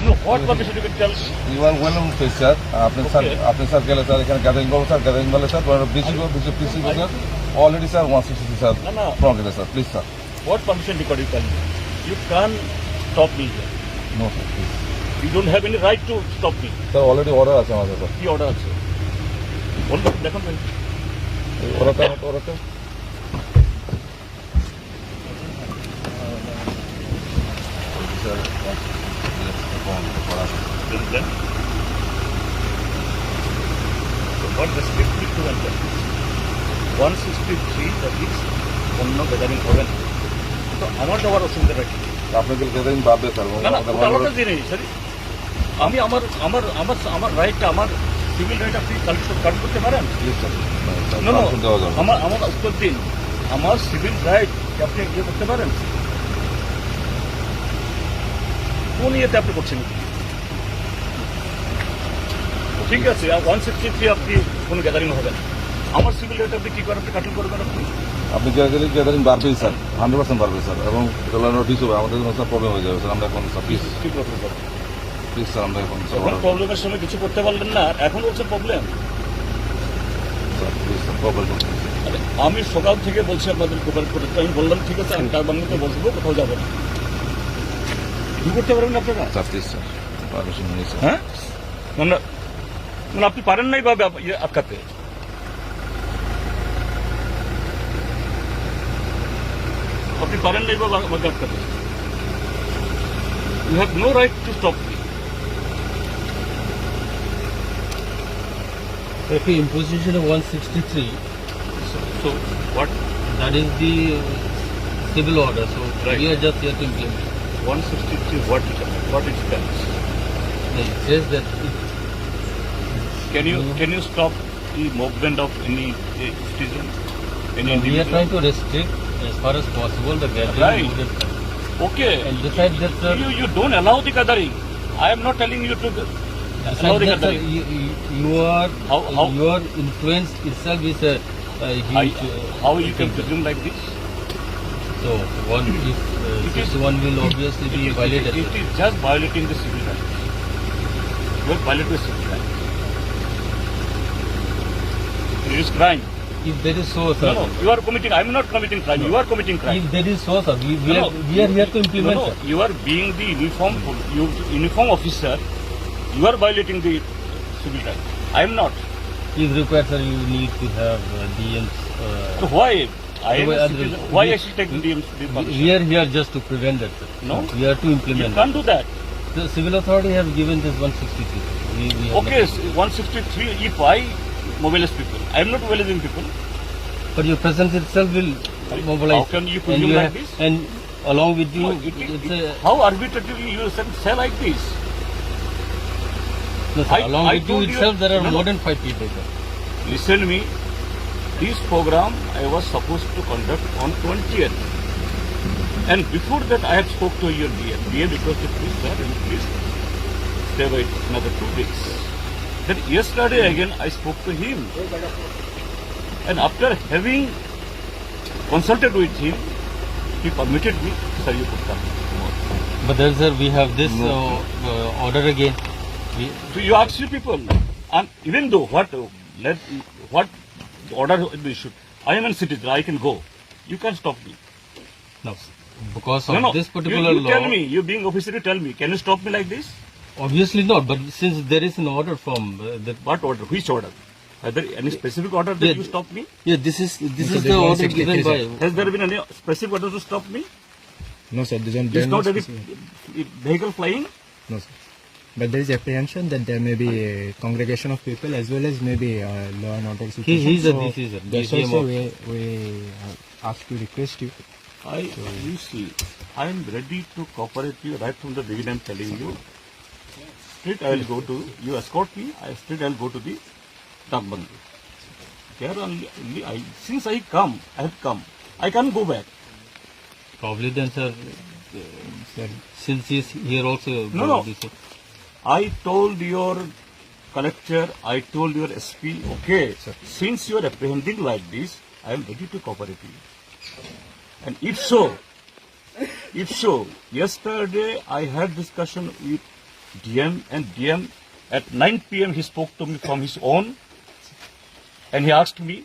No, what permission you can tell me? You are well please sir আপনি sir আপনি sir গেলে sir এখানে gathering করব sir gathering বলে sir PC sir already sir one sixty sir No, no. From গেলে sir please sir What permission you tell me? You can't stop me here. Sir please You don't have any right to stop me. Sir already order আছে আমাদের কাছে কি order আছে বলুন দেখুন ভাই। ওরাটা ওরাটা Then, so what need to enter? 163 that is অন্য গ্যাদারিং হবে না। তো আমার যাওয়ার অসুবিধাটা কি? আপনি গেলে গ্যাদারিং বাড়বে স্যার এবং না না আমাদের ওটা আলাদা অনুরোধ- জিনিস সরি আমি আমার আমার আমার আমার রাইটটা আমার সিভিল রাইট আপনি কাট করতে পারেন? আমার আমার উত্তর দিন। আমার সিভিল রাইট আপনি ইয়ে করতে পারেন? কোন ইয়েতে আপনি করছেন? ঠিক আছে ওয়ান সিক্সটি থ্রি আপনি কোনো গ্যাদারিং হবে না। আমার সিভিল রাইট আপনি কি করে আপনি কাটল করবেন আপনি? আপনি গেলে গ্যাদারিং বাড়বেই স্যার হান্ড্রেড পার্সেন্ট বাড়বে স্যার এবং এটা নোটিশ হবে আমাদের জন্য স্যার প্রবলেম হয়ে যাবে স্যার আমরা এখন স্যার প্লিজ কি করতে স্যার প্লিজ স্যার আমরা এখন স্যার প্রবলেমের সময় কিছু করতে পারলেন না আর এখন হচ্ছে প্রবলেম প্রবলেম আরে, আমি সকাল থেকে বলছি আপনাদের কোপারেট করতে আমি বললাম ঠিক আছে আমি তার বাংলাতে বসবো কোথাও যাব না। কি করতে পারবেন আপনারা? Sir please sir. পারমিশন নিয়ে স্যার। হ্যাঁ? মানে মানে আপনি পারেন নাই বা ব্যাপ- ইয়ে আটকাতে? আপনি পারেন নাই বা আমাকে আটকাতে? You have no right to stop me the imposition of 163, so what that is the uh, civil order, so Right. we are just here to implement. 163 vertical. What it stands? It says that. Can you can you stop the movement of any uh, citizen? Any no, we are trying to restrict as far as possible the gathering. Right. Okay. And besides that, sir, you you don't allow the gathering. I am not telling you to. Allow the that, sir, you, you are how, how? your influence itself is a. Uh, huge, I, how you can presume like this? So one if uh, It is- 61 will obviously be violated. It is just violating the civil rights. You are violating the civil rights. It is crime. If there is so, sir. No, no, you are committing. I am not committing crime. You are committing crime. If there is so, sir, we, we, No, are, we are here to implement. No, no, sir. you are being the uniform, you, uniform officer. You are violating the civil rights. I am not. If required, sir, you need to have uh, DMs. So Uh, why? I a uh, citizen. Why we- I should take the, the we permission? we are here just to prevent that, sir. No. We are to You implement. can't do that. The civil authority have given this 163. We, we have Okay, nothing. s- 163, if I mobilize people, I am not mobilizing people. But your presence itself will mobilize. how can you and presume like have- this? And along with you, No, it, it's it- a, how arbitrarily you say, say like this? no, sir, I- along I with you told you- itself, there are no, no. more than five people, sir. Listen me. This program I was supposed to conduct on 20th. And before that I had spoke to your DA. DA requested please sir, please stay wait another two weeks. Then yesterday again I spoke to him. And after having consulted with him, he permitted me, sir, you could come. But then, sir, we have this No. uh, uh, order again. We, So you ask your people, and even though what let what order they should, I am a citizen, I can go. You can stop me. no, because of no, no. this you, particular you law. tell me, you being officer, you tell me, can you stop me like this? Obviously not, but since there is an order from uh, the What order? Which order? Are there any specific order that Yeah. you stop me? yeah, this is this So is the order given sir. by. Has there been any specific order to stop me? No, sir. There's, Is not no any specific- vehicle flying? No, sir. But there is apprehension that there may be a congregation of people as well as maybe a law and order situation. he's a so DCS, sir. That's DCM also we, we uh, ask to request you. I, you see, I am ready to cooperate you right from the beginning. I'm telling you. Straight, I will go to you. Escort me. I straight, I will go to the Dagbandi. There only, only I, since I come, I have come. I can't go back. Probably then, sir, Sir, since he's here also. No, uh, no. this- I told your collector, I told your SP, okay, sir. since you are apprehending like this, I am ready to cooperate you. And if so, if so, yesterday I had discussion with DM, and DM at 9 p.m. he spoke to me from his own, and he asked me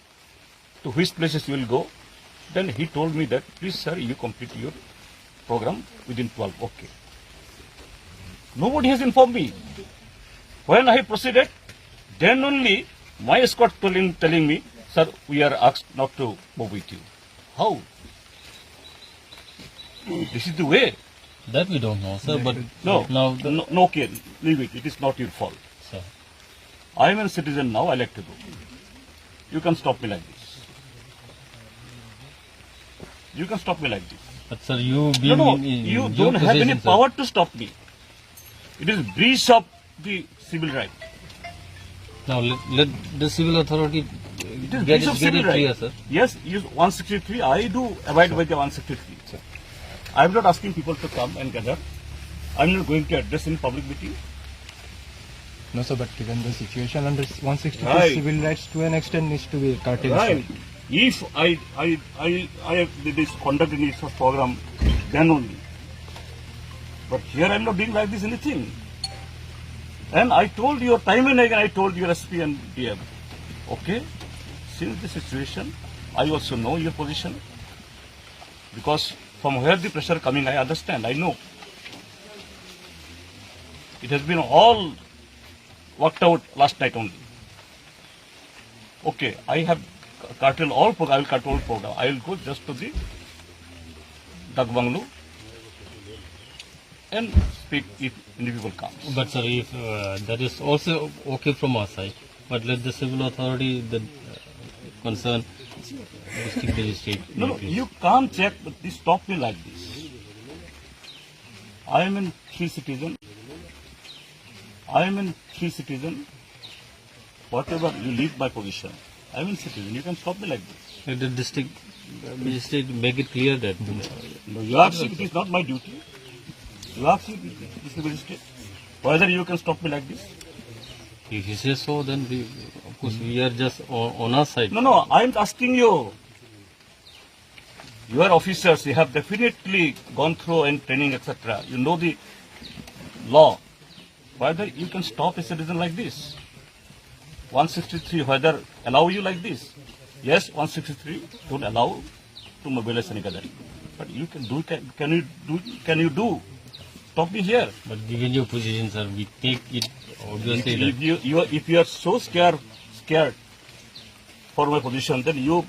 to which places you will go. Then he told me that, please sir, you complete your program within 12. Okay. Nobody has informed me. When I proceeded, then only my escort telling, telling me, sir, we are asked not to move with you. How? This is the way. That we don't know, sir. But No, now the, no, no, okay, leave it. It is not your fault. sir. I am a citizen now. I like to go. You can stop me like this. You can stop me like this. But sir, you No, being no, in, in you your don't have any power to stop me. It is breach of the civil right. Now let, let the civil authority It is get breach it, of get civil it right. sir. Yes, use 163. I do abide by the 163. Sir. I am not asking people to come and gather. I am not going to address in public meeting. No, sir, but given the situation under 163 Right. civil rights to an extent needs to be curtailed. sir. Right. If I I I I have did this conduct in this program, then only. But here I'm not doing like this anything. And I told you time and again I told your SP and DM. Okay, since the situation, I also know your position. Because from where the pressure coming, I understand, I know. It has been all worked out last night only. Okay, I have curtailed all program. I will cut all program. I will go just to the Dak Banglu and speak if people comes. But sir, if uh, that is also okay from our side, but let the civil authority, the uh, concerned district magistrate. No, no, you can't check, but this stop me like this. I am a free citizen. I am a free citizen. Whatever you leave my position, I am in citizen. You can stop me like this. Let the district magistrate make it clear that. No, you me, it is not my duty. You ask me, this is magistrate, whether you can stop me like this. If he says so, then we, of course we are just on, on our side. No, no, I am asking you. You are officers, you have definitely gone through and training, etc. You know the law. Whether you can stop a citizen like this. 163, whether allow you like this. Yes, 163 don't allow to mobilize any gathering. But you can do, can, can you do, can you do? Stop me here. But given your position, sir, we take it obviously If, if you, you are, if you are so scared, scared for my position, then you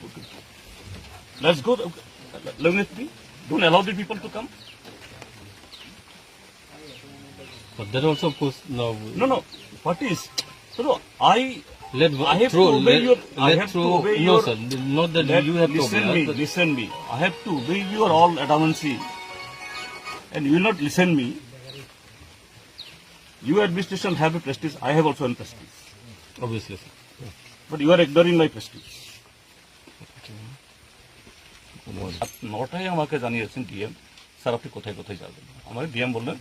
let's go. Let me. Don't allow the people to come. But that also, of course, now No, no. What is? No, no. I let I have throw, to obey let, your- I have to throw, obey no, your- sir, not that let, you have to listen me. Listen me. I have to obey your all adamancy, and you will not listen me. You administration have a prestige. I have also a prestige. obviously, sir. But you are ignoring my prestige. নটায় আমাকে জানিয়েছেন DM sir আপনি কোথায় কোথায় যাবেন আমাকে DM বললেন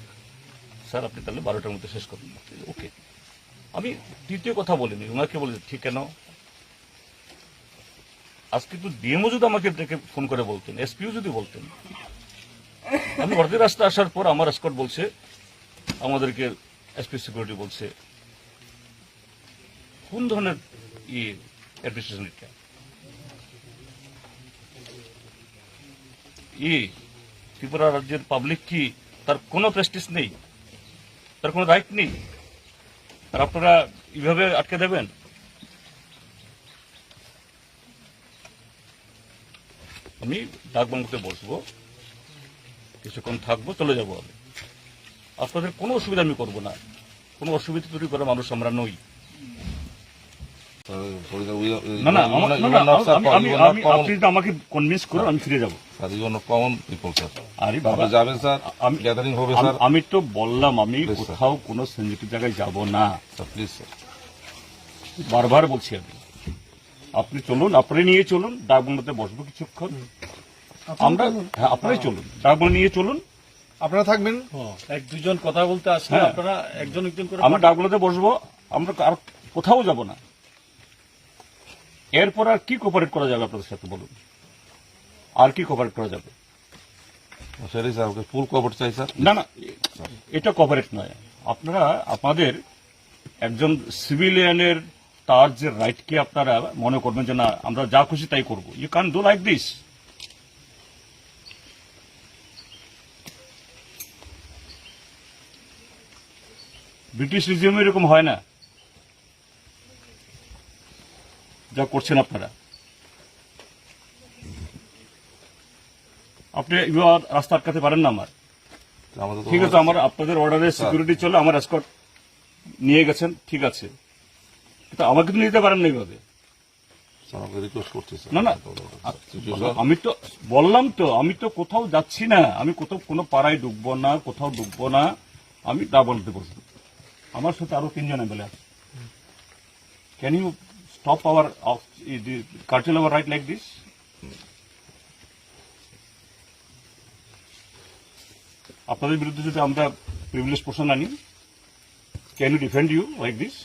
sir আপনি তাহলে বারোটার মধ্যে শেষ করুন ওকে আমি দ্বিতীয় কথা বলিনি ওনাকে বলে ঠিক কেন আজকে তো ডিএমও যদি আমাকে ডেকে ফোন করে বলতেন এসপিও যদি বলতেন আমি অর্ধেক রাস্তা আসার পর আমার স্কট বলছে, আমাদেরকে এসপি সিকিউরিটি বলছে, কোন ধরনের ইয়ে এটা ই, ত্রিপুরা রাজ্যের পাবলিক কি তার কোনো প্রেস্টিস নেই? তার কোনো রাইট নেই? আর আপনারা এইভাবে আটকে দেবেন? আমি ডাকবাংলোতে বসবো। কিছুক্ষণ থাকব চলে যাব আমি। আপনাদের কোনো অসুবিধা আমি করব না। কোনো অসুবিধা তৈরি করা মানুষ আমরা নই। না না আমি আপনি আমাকে কনভিন্স করুন ফিরে যাব। আমি- তো বললাম আমি কোথাও কোনো সেন্সিটিভ জায়গায় যাব না। প্লিজ বারবার বলছি আমি। আপনি চলুন আপনি নিয়ে চলুন ডাকবন্ধতে বসবো কিছুক্ষণ। আমরা হ্যাঁ আপনারাই চলুন। ডাকবন্ধ নিয়ে চলুন। আপনারা থাকবেন। এক দুজন কথা বলতে আসলে হ্যাঁ। আপনারা একজন একজন করে আমরা ডাকবন্ধতে বসবো। আমরা আর কোথাও যাব না। এরপর আর কি কোপারেট করা যাবে আপনাদের সাথে বলুন? আর কি কোপারেট করা যাবে? সেটাই স্যার ওকে ফুল কভার চাই স্যার না না এটা কভারেট নয়। আপনারা আপনাদের একজন সিভিলিয়ানের তার যে রাইটকে আপনারা মনে করবেন যে না আমরা যা খুশি তাই করব। You can do like this British resume এরকম হয় না। যা করছেন আপনারা। আপনি এবার রাস্তা আটকাতে পারেন না আমার। ঠিক আছে আমার আপনাদের অর্ডারে সিকিউরিটি চলে আমার এসকট নিয়ে গেছেন ঠিক আছে। কিন্তু আমাকে তো নিতে পারেন না এইভাবে না, না। আমি তো বললাম তো আমি তো কোথাও যাচ্ছি না। আমি কোথাও কোনো পাড়ায় ঢুকবো না কোথাও ঢুকবো না। আমি তা বলতে বলছি আমার সাথে আরও তিনজন এমএলএ আছে। Can you stop our cartel our right like this আপনাদের বিরুদ্ধে যদি আমরা প্রিভিলেজ পোর্শন আনি can you defend you like this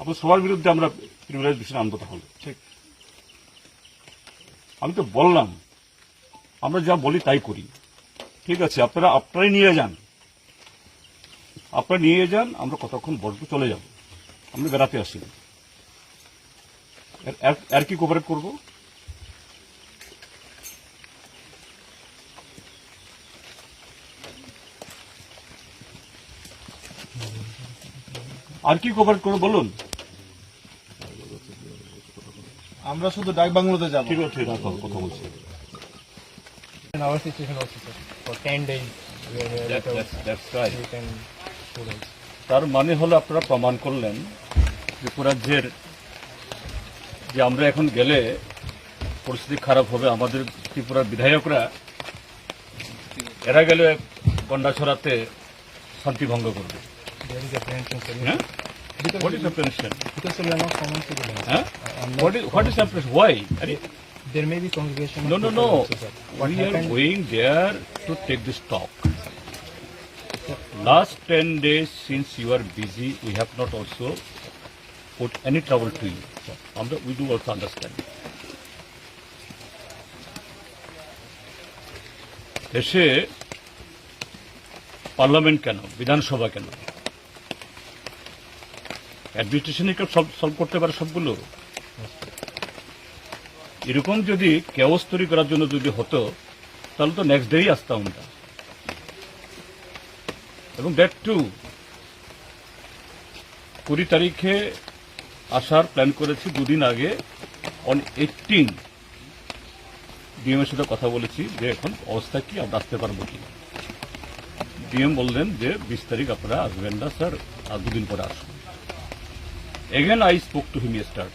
আপনার সবার বিরুদ্ধে আমরা প্রিভিলেজ বিষয় আনব তাহলে। ঠিক। আমি তো বললাম আমরা যা বলি তাই করি। ঠিক আছে আপনারা আপনারাই নিয়ে যান। আপনারা নিয়ে যান আমরা কতক্ষণ বসবো চলে যাব। আমরা বেড়াতে আসি। আর কি কোপারেট করব? আর কি কোপারেট করব বলুন? আমরা শুধু ডাক বাংলোতে যাব। ঠিক আছে কথা বলছি। Sir, for 10 days. তার মানে হলো আপনারা প্রমাণ করলেন ত্রিপুরা জের যে আমরা এখন গেলে পরিস্থিতি খারাপ হবে আমাদের ত্রিপুরার বিধায়করা এরা গেলে গন্ডাছড়াতে শান্তি ভঙ্গ করবে। What is why There may be congregation. No, no, no. Also. We are going there to take this talk. Last 10 days since you are busy, we have not also put any trouble to you. And we do also understand. দেশে parliament কেন বিধানসভা কেন অ্যাডমিনিস্ট্রেশনই কেউ solve করতে পারে সবগুলো এরকম যদি কেওস তৈরি করার জন্য যদি হতো, তাহলে তো নেক্সট ডেই আসতাম আমরা। এবং দ্যাট টু কুড়ি তারিখে আসার প্ল্যান করেছি, দুদিন আগে অন এইটিন ডিএম এর সাথে কথা বলেছি যে এখন অবস্থা কি, আমরা আসতে পারব কি? ডিএম বললেন যে বিশ তারিখ আপনারা আসবেন না, স্যার, আর দুদিন পরে আসুন। Again I spoke to him start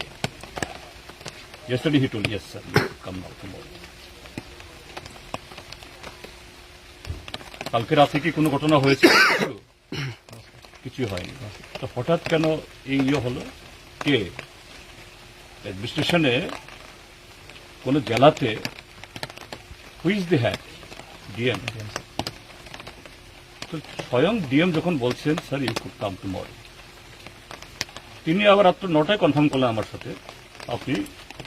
Yesterday he told, yes, sir, come now tomorrow. কালকে রাতে কি কোনো ঘটনা হয়েছে? কিছু হয়নি। তো হঠাৎ কেন এই ইয়ে হলো? কে? অ্যাডমিনিস্ট্রেশনে কোন জেলাতে হুইজ দি হ্যাড? ডিএম। তো স্বয়ং ডিএম যখন বলছেন sir you could come tomorrow তিনি আবার রাত্র নটায় কনফার্ম করলেন আমার সাথে। আপনি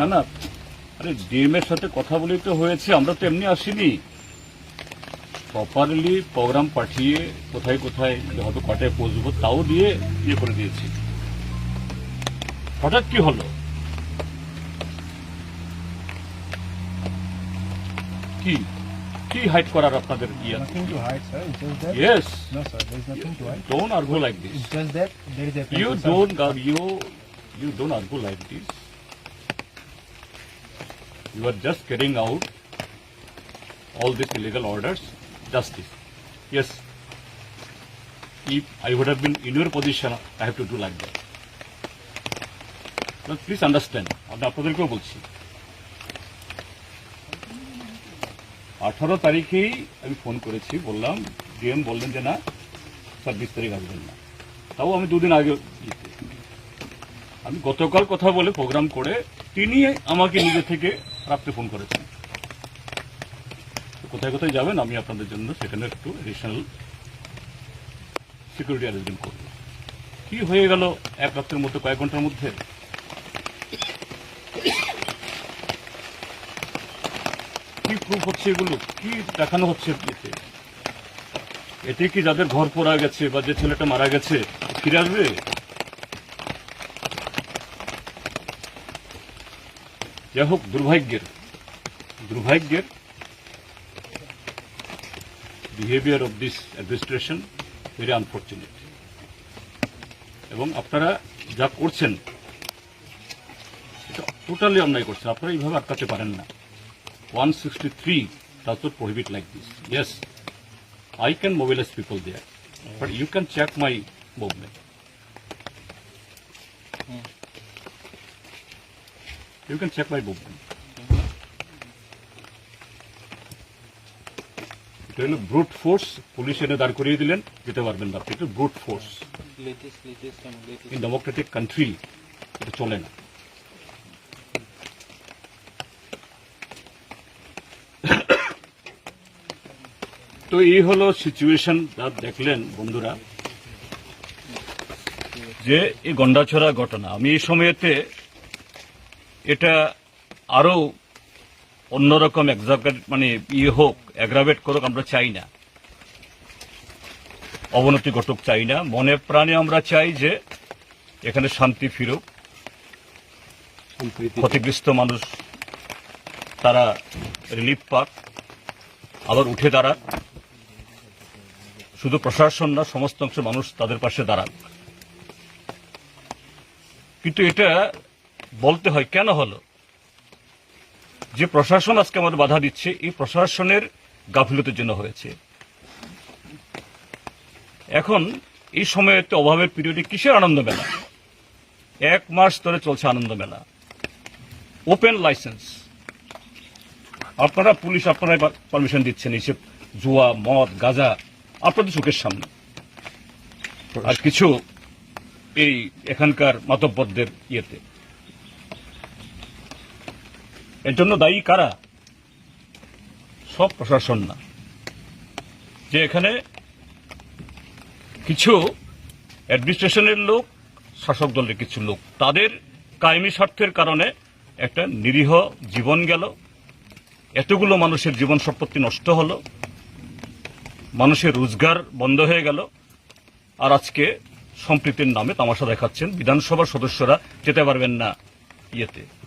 না না। আরে ডিএমের সাথে কথা বলেই তো হয়েছে আমরা তো এমনি আসিনি। প্রপারলি প্রোগ্রাম পাঠিয়ে কোথায় কোথায় হয়তো কটায় পৌঁছবো তাও দিয়ে ইয়ে করে দিয়েছি। হঠাৎ কি হলো? কি? কি হাইট করার আপনাদের ইয়ে? Don't argue like this you don't you don't argue like You are just carrying out all these illegal orders, justice. Yes. If I would have been in your position, I have to do like that. But please understand, আমি আপনাদেরকেও বলছি আঠারো তারিখেই আমি phone করেছি বললাম DM বললেন যে না স্যার বিশ তারিখ আসবেন না তাও আমি দুদিন আগে। আমি গতকাল কথা বলে প্রোগ্রাম করে তিনি আমাকে নিজে থেকে রাত্রে ফোন করেছেন। কোথায় কোথায় যাবেন আমি আপনাদের জন্য সেখানে একটু এডিশনাল সিকিউরিটি অ্যারেঞ্জমেন্ট করব। কি হয়ে গেল এক রাত্রের মধ্যে, কয়েক ঘণ্টার মধ্যে? কি প্রুফ হচ্ছে এগুলো? কি দেখানো হচ্ছে এতে? এতে কি যাদের ঘর পোড়া গেছে বা যে ছেলেটা মারা গেছে, ফিরে আসবে? যাই হোক দুর্ভাগ্যের দুর্ভাগ্যের behaviour of this administration very unfortunate এবং আপনারা যা করছেন এটা টোটালি অন্যায় করছেন আপনারা এইভাবে আটকাতে পারেন না 163 does not prohibit like this. Yes, I can mobilize people there, but you can check my movement. You can check my movement. এটা হলো ব্রুট ফোর্স পুলিশ এনে দাঁড় করিয়ে দিলেন। যেতে পারবেন না এটা brute force in democratic country এটা চলে না। তো এই হলো সিচুয়েশন যা দেখলেন বন্ধুরা যে এই গন্ডাছড়া ঘটনা। আমি এই সময়েতে এটা আরও অন্যরকম এক্সাগেট মানে ইয়ে হোক অ্যাগ্রাভেট করুক আমরা চাই না। অবনতি ঘটুক চাই না। মনে প্রাণে আমরা চাই যে এখানে শান্তি ফিরুক। ক্ষতিগ্রস্ত মানুষ তারা রিলিফ পাক আবার উঠে দাঁড়াক। শুধু প্রশাসন না সমস্ত অংশ মানুষ তাদের পাশে দাঁড়াক। কিন্তু এটা বলতে হয়, কেন হলো? যে প্রশাসন আজকে আমাদের বাধা দিচ্ছে, এই প্রশাসনের গাফিলতির জন্য হয়েছে। এখন, এই সময়তে অভাবের পিরিয়ডে কিসের আনন্দ মেলা এক মাস ধরে চলছে আনন্দ মেলা ওপেন লাইসেন্স আপনারা পুলিশ আপনারা পারমিশন দিচ্ছেন এইসব জুয়া, মদ, গাঁজা আপনাদের চোখের সামনে। আর কিছু এই এখানকার মাতব্বরদের ইয়েতে। এর জন্য দায়ী কারা? সব প্রশাসন না। যে এখানে কিছু অ্যাডমিনিস্ট্রেশনের লোক, শাসক দলের কিছু লোক, তাদের কায়েমি স্বার্থের কারণে একটা নিরীহ জীবন গেল। এতগুলো মানুষের জীবন সম্পত্তি নষ্ট হলো। মানুষের রোজগার বন্ধ হয়ে গেল। আর আজকে সম্প্রীতির নামে তামাশা দেখাচ্ছেন বিধানসভার সদস্যরা, যেতে পারবেন না ইয়েতে।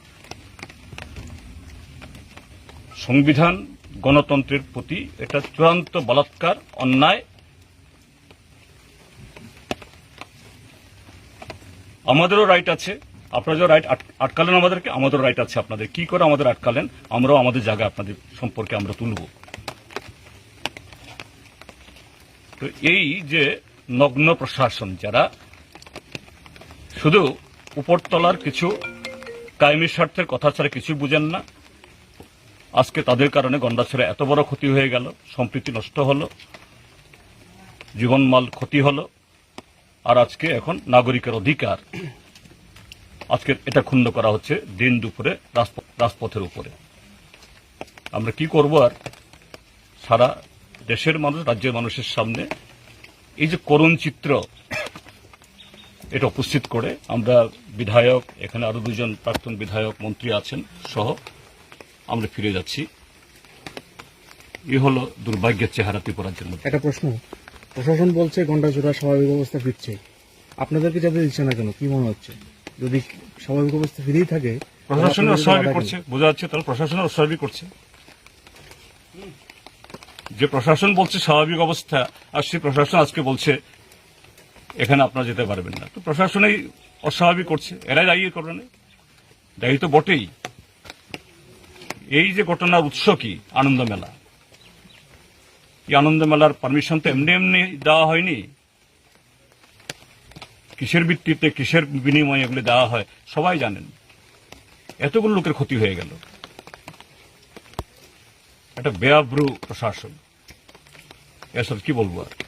সংবিধান গণতন্ত্রের প্রতি এটা চূড়ান্ত বলাৎকার অন্যায়। আমাদেরও রাইট আছে। আপনারা যে রাইট আটকালেন আমাদেরকে, আমাদেরও রাইট আছে আপনাদের। কি করে আমাদের আটকালেন? আমরাও আমাদের জায়গা আপনাদের সম্পর্কে আমরা তুলব। তো এই যে নগ্ন প্রশাসন যারা, শুধু উপরতলার কিছু কায়েমি স্বার্থের কথা ছাড়া কিছু বুঝেন না আজকে তাদের কারণে গন্ডাছড়া এত বড় ক্ষতি হয়ে গেল, সম্প্রীতি নষ্ট হলো, জীবনমাল ক্ষতি হলো, আর আজকে এখন নাগরিকের অধিকার। আজকে এটা ক্ষুণ্ণ করা হচ্ছে দিন দুপুরে রাজপ- রাজপথের উপরে। আমরা কি করব আর? সারা দেশের মানুষ, রাজ্যের মানুষের সামনে এই যে করুণ চিত্র, এটা উপস্থিত করে আমরা বিধায়ক, এখানে আরও দুজন প্রাক্তন বিধায়ক, মন্ত্রী আছেন সহ আমরা ফিরে যাচ্ছি। এ হলো দুর্ভাগ্যের চেহারা ত্রিপুরা রাজ্যের মধ্যে। একটা প্রশ্ন। প্রশাসন বলছে ঘন্টাচূড়া স্বাভাবিক অবস্থা ফিরছে। আপনাদেরকে যাতে দিচ্ছে না কেন? কি মনে হচ্ছে? যদি স্বাভাবিক অবস্থা ফিরেই থাকে প্রশাসনের অস্বাভাবিক করছে বোঝা যাচ্ছে তাহলে প্রশাসনের অস্বাভাবিক করছে। যে প্রশাসন বলছে স্বাভাবিক অবস্থা আর সেই প্রশাসন আজকে বলছে এখানে আপনারা যেতে পারবেন না। তো প্রশাসনেই অস্বাভাবিক করছে। এরাই দায়ী করবে না দায়ী তো বটেই। এই যে ঘটনার উৎস কি? আনন্দ মেলা এই আনন্দ মেলার পারমিশন তো এমনি এমনি দেওয়া হয়নি। কিসের ভিত্তিতে, কিসের বিনিময়ে এগুলো দেওয়া হয়, সবাই জানেন। এতগুলো লোকের ক্ষতি হয়ে গেল। একটা বেআব্রু প্রশাসন। এসব কি বলব আর?